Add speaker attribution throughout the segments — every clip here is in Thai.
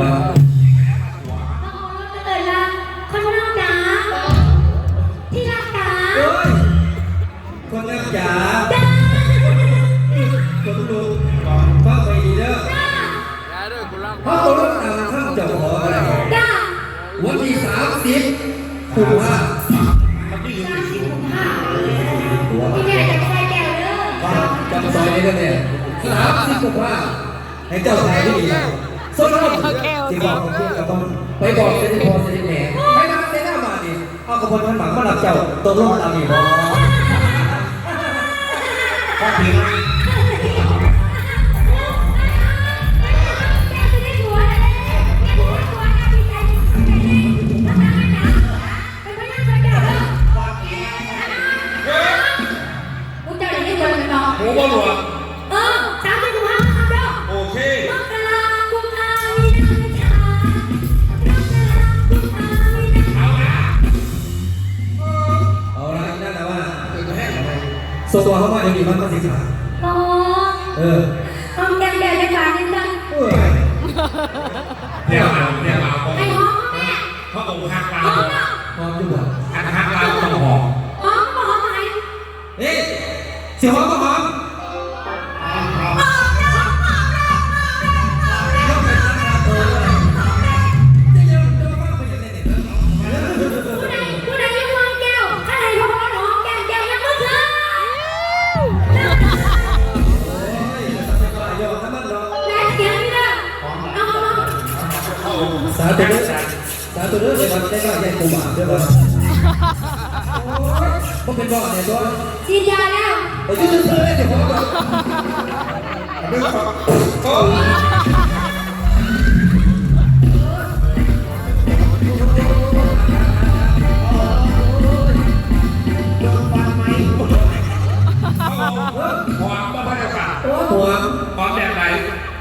Speaker 1: ว่า
Speaker 2: เอิญละคนรักจ๋าที่รักจ๋า
Speaker 1: เอ้ยคนนักจ๋า
Speaker 2: จ๋า
Speaker 1: คนดูฟังไปดีเด้อ
Speaker 3: อย่อกูรัก
Speaker 1: เพราะตัวรถตามข้ามจ้าขอวันที่สามสิบกุมภา
Speaker 2: ที่แม่จะใส่แก้วเด้อ
Speaker 1: จำซอยนี้ได้เนี่ยสามสิบกุมภาให้เจ้าชายที่ดี ส่วนเราที่บอกของคุณกับต้องไปบอกเซนติพอเซนติแหน่ไปทำเซนติมาดิเอากระบวนการหมักมาหลับเจ้าตัวรถตามอีกบ่ก็ถึง
Speaker 2: กูจะได้ยินเดินเนาะ
Speaker 4: หูบอลหลวง
Speaker 2: ส่
Speaker 1: งตัวเขามาเดี๋ยวนี้มันก็สิขา
Speaker 2: โอ้
Speaker 1: เออ
Speaker 2: หองแก้วแดดจะขาดนิดนึง
Speaker 1: เอ้ย
Speaker 4: เรียกมาเรียกมา
Speaker 2: ไอ้หองแม่
Speaker 4: พระองหักลา
Speaker 2: หอมเราะ
Speaker 1: พร้อมอยู่บ่
Speaker 4: หักหักลา
Speaker 1: สาธุเด้อสาธุเด้อเลยวันได้ก็ยังกูบาปด้วยบ่ก็เป็นบ่อเนี่ยตัว
Speaker 2: ฉีดยาแล้ว
Speaker 1: ไอ้ที่ซื้อเลยเดี๋ยวผมก็
Speaker 4: หนึ่งสองโอ้หอมมาพัฒนา
Speaker 1: โอ้หัว
Speaker 4: หอมแบบไหน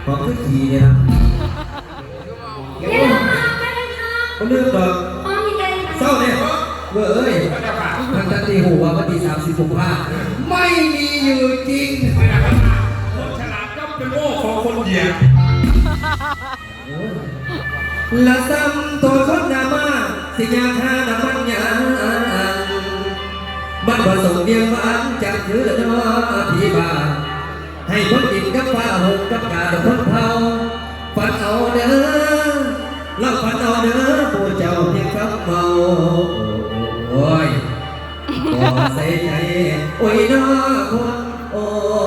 Speaker 1: หอมขึ้นทีเนี่ยนะ
Speaker 2: ค่ะ
Speaker 1: เขาเลือกดอก
Speaker 2: หอมยังไง
Speaker 1: เศร้าเนี่ยเว้ยเอ้ย
Speaker 4: พัฒนา
Speaker 1: ทางจันทีหูว่าวันที่สามสิบกุมภาไม่มีอยู่จริง
Speaker 4: คนฉลาดย่อมเป็นโง่ของคนเหยียด
Speaker 1: ละซ้ำตัวคนดรามาสิยาคาน้ำมันยางมันผสมเดียวมันจากคือเนาะพี่บ้านให้คนกินกับฟ้าหงกับกาดคนเผาฝันเอาเด้อเล่าฝันเอาเด้อ ค